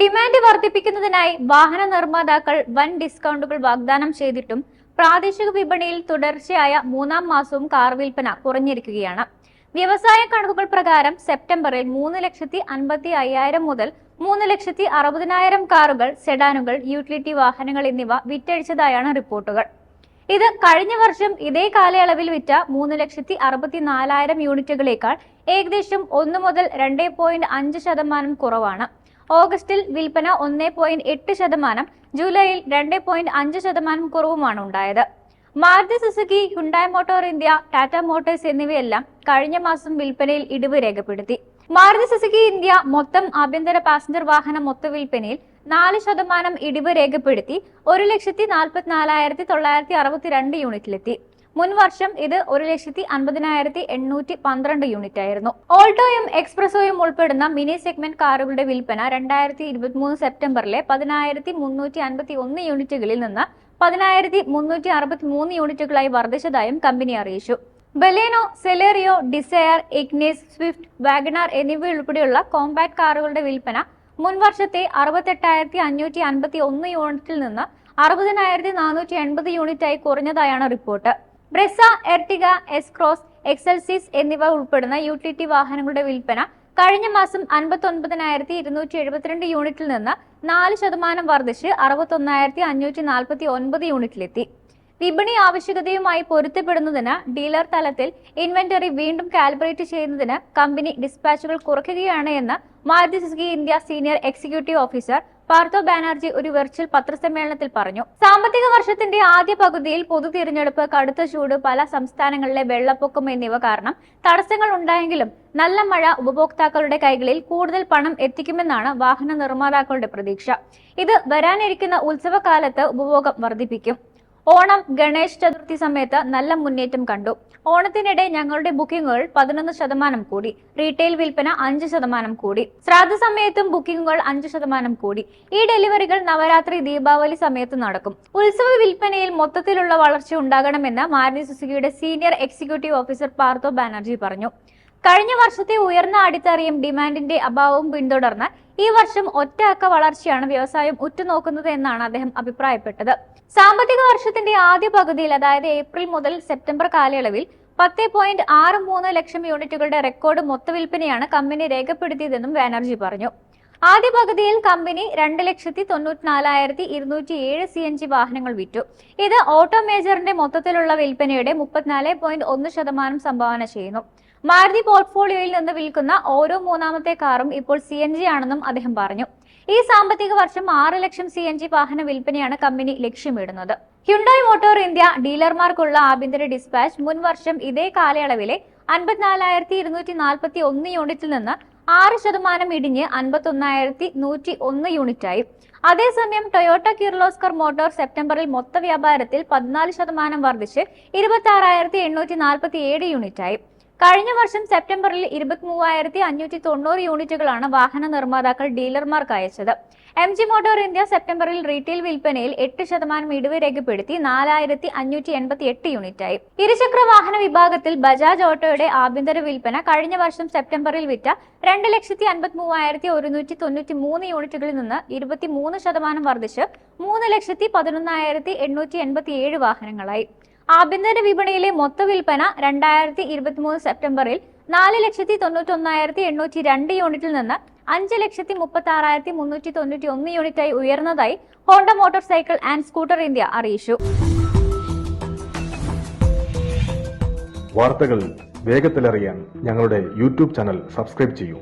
Demand വർദ്ധിപ്പിക്കുന്നതിനായി വാഹന നിർമ്മാതാക്കൾ വൻ ഡിസ്കൗണ്ടുകൾ വാഗ്ദാനം ചെയ്തിട്ടും പ്രാദേശിക വിപണിയിൽ തുടർച്ചയായ മൂന്നാം മാസവും കാർ വിൽപ്പന കുറഞ്ഞിരിക്കുകയാണ്. വ്യവസായ കണക്കുകൾ പ്രകാരം സെപ്റ്റംബറിൽ മൂന്ന് ലക്ഷത്തി അൻപത്തി അയ്യായിരം മുതൽ മൂന്ന് ലക്ഷത്തി അറുപതിനായിരം കാറുകൾ സെഡാനുകൾ യൂട്ടിലിറ്റി വാഹനങ്ങൾ എന്നിവ വിറ്റഴിച്ചതായാണ് റിപ്പോർട്ടുകൾ. ഇത് കഴിഞ്ഞ വർഷം ഇതേ കാലയളവിൽ വിറ്റ മൂന്ന് ലക്ഷത്തി അറുപത്തി നാലായിരം യൂണിറ്റുകളേക്കാൾ ഏകദേശം ഒന്ന് മുതൽ രണ്ട് പോയിന്റ് അഞ്ച് ശതമാനം കുറവാണ്. ഓഗസ്റ്റിൽ വിൽപ്പന ഒന്ന് പോയിന്റ് എട്ട് ശതമാനം ജൂലൈയിൽ രണ്ട് പോയിന്റ് അഞ്ച് ശതമാനം കുറവുമാണ് ഉണ്ടായത്. Maruti Suzuki Hyundai motor India Tata motors എന്നിവയെല്ലാം കഴിഞ്ഞ മാസം വിൽപ്പനയിൽ ഇടിവ് രേഖപ്പെടുത്തി. മാരുതി സുസുക്കി ഇന്ത്യ മൊത്തം ആഭ്യന്തര പാസഞ്ചർ വാഹന മൊത്ത വിൽപ്പനയിൽ നാല് ശതമാനം ഇടിവ് രേഖപ്പെടുത്തി ഒരു ലക്ഷത്തി നാൽപ്പത്തിനാലായിരത്തി തൊള്ളായിരത്തി അറുപത്തിരണ്ട് യൂണിറ്റിലെത്തി. മുൻ വർഷം ഇത് ഒരു ലക്ഷത്തി അൻപതിനായിരത്തി എണ്ണൂറ്റി പന്ത്രണ്ട് യൂണിറ്റ് ആയിരുന്നു. ഓൾട്ടോയും എക്സ്പ്രസോയും ഉൾപ്പെടുന്ന മിനി സെഗ്മെന്റ് കാറുകളുടെ വിൽപ്പന രണ്ടായിരത്തി ഇരുപത്തിമൂന്ന് സെപ്റ്റംബറിലെ പതിനായിരത്തി മുന്നൂറ്റി അൻപത്തി ഒന്ന് യൂണിറ്റുകളിൽ നിന്ന് പതിനായിരത്തി മുന്നൂറ്റി അറുപത്തി മൂന്ന് യൂണിറ്റുകളായി വർദ്ധിച്ചതായും കമ്പനി അറിയിച്ചു. Baleno Celerio Dzire Ignis Swift WagonR എന്നിവ ഉൾപ്പെടെയുള്ള കോമ്പാക്ട് കാറുകളുടെ വിൽപ്പന മുൻ വർഷത്തെ അറുപത്തെട്ടായിരത്തി അഞ്ഞൂറ്റി അൻപത്തി ഒന്ന് യൂണിറ്റിൽ നിന്ന് അറുപതിനായിരത്തി നാനൂറ്റി എൺപത് യൂണിറ്റായി കുറഞ്ഞതായാണ് report Brezza Ertiga S Cross XL six എന്നിവ ഉൾപ്പെടുന്ന യൂട്ടിലിറ്റി വാഹനങ്ങളുടെ വിൽപ്പന കഴിഞ്ഞ മാസം അൻപത്തി ഒൻപതിനായിരത്തി ഇരുന്നൂറ്റി എഴുപത്തിരണ്ട് യൂണിറ്റിൽ നിന്ന് നാല് ശതമാനം വർദ്ധിച്ച് അറുപത്തൊന്നായിരത്തി അഞ്ഞൂറ്റി നാൽപ്പത്തി ഒൻപത് യൂണിറ്റിലെത്തി. വിപണി ആവശ്യകതയുമായി പൊരുത്തപ്പെടുന്നതിന് ഡീലർ തലത്തിൽ ഇൻവെന്ററി വീണ്ടും കാലിബ്രേറ്റ് ചെയ്യുന്നതിന് കമ്പനി ഡിസ്പാച്ചുകൾ കുറയ്ക്കുകയാണ് എന്ന് Maruti Suzuki India senior executive officer Partho Banerjee ഒരു വെർച്വൽ പത്രസമ്മേളനത്തിൽ പറഞ്ഞു. സാമ്പത്തിക വർഷത്തിന്റെ ആദ്യ പകുതിയിൽ പൊതു തിരഞ്ഞെടുപ്പ് കടുത്ത ചൂട് പല സംസ്ഥാനങ്ങളിലെ വെള്ളപ്പൊക്കം എന്നിവ കാരണം തടസ്സങ്ങൾ ഉണ്ടായെങ്കിലും നല്ല മഴ ഉപഭോക്താക്കളുടെ കൈകളിൽ കൂടുതൽ പണം എത്തിക്കുമെന്നാണ് വാഹന നിർമ്മാതാക്കളുടെ പ്രതീക്ഷ. ഇത് വരാനിരിക്കുന്ന ഉത്സവകാലത്ത് ഉപഭോഗം വർദ്ധിപ്പിക്കും. ഓണം ഗണേശ് ചതുർത്ഥി സമയത്ത് നല്ല മുന്നേറ്റം കണ്ടു. ഓണത്തിനിടെ ഞങ്ങളുടെ ബുക്കിംഗുകൾ പതിനൊന്ന് ശതമാനം കൂടി റീറ്റെയിൽ വിൽപ്പന അഞ്ച് ശതമാനം കൂടി ശ്രാദ്ധ സമയത്തും ബുക്കിംഗുകൾ അഞ്ച് ശതമാനം കൂടി. ഈ ഡെലിവറികൾ നവരാത്രി ദീപാവലി സമയത്ത് നടക്കും. ഉത്സവ വിൽപ്പനയിൽ മൊത്തത്തിലുള്ള വളർച്ച ഉണ്ടാകണമെന്ന് Maruti സുസുക്കിയുടെ senior executive officer Partho Banerjee പറഞ്ഞു. കഴിഞ്ഞ വർഷത്തെ ഉയർന്ന അടിത്തറയും ഡിമാൻഡിന്റെ അഭാവവും പിന്തുടർന്ന് ഈ വർഷം ഒറ്റയക്ക വളർച്ചയാണ് വ്യവസായം ഉറ്റുനോക്കുന്നത് എന്നാണ് അദ്ദേഹം അഭിപ്രായപ്പെട്ടത്. സാമ്പത്തിക വർഷത്തിന്റെ ആദ്യ പകുതിയിൽ അതായത് ഏപ്രിൽ മുതൽ സെപ്റ്റംബർ കാലയളവിൽ പത്ത് പോയിന്റ് ആറ് മൂന്ന് ലക്ഷം യൂണിറ്റുകളുടെ റെക്കോർഡ് മൊത്തവിൽപ്പനയാണ് കമ്പനി രേഖപ്പെടുത്തിയതെന്നും ബാനർജി പറഞ്ഞു. ആദ്യ പകുതിയിൽ കമ്പനി രണ്ട് ലക്ഷത്തി തൊണ്ണൂറ്റിനാലായിരത്തി ഇരുന്നൂറ്റി ഏഴ് സി എൻ ജി വാഹനങ്ങൾ വിറ്റു. ഇത് ഓട്ടോ മേജറിന്റെ മൊത്തത്തിലുള്ള വിൽപ്പനയുടെ മുപ്പത്തിനാല് പോയിന്റ് ഒന്ന് ശതമാനം സംഭാവന ചെയ്യുന്നു. മാരുതി പോർട്ട്ഫോളിയോയിൽ നിന്ന് വിൽക്കുന്ന ഓരോ മൂന്നാമത്തെ കാറും ഇപ്പോൾ സി എൻ ജി ആണെന്നും അദ്ദേഹം പറഞ്ഞു. ഈ സാമ്പത്തിക വർഷം ആറ് ലക്ഷം സി എൻ ജി വാഹന വിൽപ്പനയാണ് കമ്പനി ലക്ഷ്യമിടുന്നത്. ഹ്യുണ്ടായ് മോട്ടോർ ഇന്ത്യ ഡീലർമാർക്കുള്ള ആഭ്യന്തര ഡിസ്പാച്ച് മുൻ വർഷം ഇതേ കാലയളവിലെ അൻപത്തിനാലായിരത്തി ഇരുന്നൂറ്റി നാൽപ്പത്തി ഒന്ന് യൂണിറ്റിൽ നിന്ന് ആറ് ശതമാനം ഇടിഞ്ഞ് അൻപത്തൊന്നായിരത്തി നൂറ്റി ഒന്ന് യൂണിറ്റായി. അതേസമയം ടൊയോട്ട കിർലോസ്കർ മോട്ടോർ സെപ്റ്റംബറിൽ മൊത്ത വ്യാപാരത്തിൽ പതിനാല് ശതമാനം വർദ്ധിച്ച് ഇരുപത്തി ആറായിരത്തി എണ്ണൂറ്റി നാൽപ്പത്തി ഏഴ് യൂണിറ്റായി. കഴിഞ്ഞ വർഷം സെപ്റ്റംബറിൽ ഇരുപത്തി മൂവായിരത്തി അഞ്ഞൂറ്റി തൊണ്ണൂറ് യൂണിറ്റുകളാണ് വാഹന നിർമ്മാതാക്കൾ ഡീലർമാർക്ക് അയച്ചത്. എം ജി മോട്ടോർ ഇന്ത്യ സെപ്റ്റംബറിൽ റീറ്റെയിൽ വിൽപ്പനയിൽ എട്ട് ശതമാനം ഇടിവ് രേഖപ്പെടുത്തി നാലായിരത്തി അഞ്ഞൂറ്റി എൺപത്തി എട്ട് യൂണിറ്റായി. ഇരുചക്ര വാഹന വിഭാഗത്തിൽ ബജാജ് ഓട്ടോയുടെ ആഭ്യന്തര വിൽപ്പന കഴിഞ്ഞ വർഷം സെപ്റ്റംബറിൽ വിറ്റ രണ്ട് ലക്ഷത്തി അൻപത്തി മൂവായിരത്തി ഒരുന്നൂറ്റി തൊണ്ണൂറ്റി മൂന്ന് യൂണിറ്റുകളിൽ നിന്ന് ഇരുപത്തി മൂന്ന് ശതമാനം വർദ്ധിച്ച് മൂന്ന് ലക്ഷത്തി പതിനൊന്നായിരത്തി എണ്ണൂറ്റി എൺപത്തി ഏഴ് വാഹനങ്ങളായി. ആഭ്യന്തര വിപണിയിലെ മൊത്ത വിൽപ്പന രണ്ടായിരത്തി ഇരുപത്തിമൂന്ന് സെപ്റ്റംബറിൽ നാല് ലക്ഷത്തി തൊണ്ണൂറ്റി ഒന്നായിരത്തി എണ്ണൂറ്റി രണ്ട് യൂണിറ്റിൽ നിന്ന് അഞ്ച് ലക്ഷത്തി മുപ്പത്തി ആറായിരത്തി മുന്നൂറ്റി തൊണ്ണൂറ്റി ഒന്ന് യൂണിറ്റായി ഉയർന്നതായി Honda motorcycle and scooter India അറിയിച്ചു. വാർത്തകൾ വേഗത്തിലറിയാൻ ഞങ്ങളുടെ യൂട്യൂബ് ചാനൽ സബ്സ്ക്രൈബ് ചെയ്യൂ.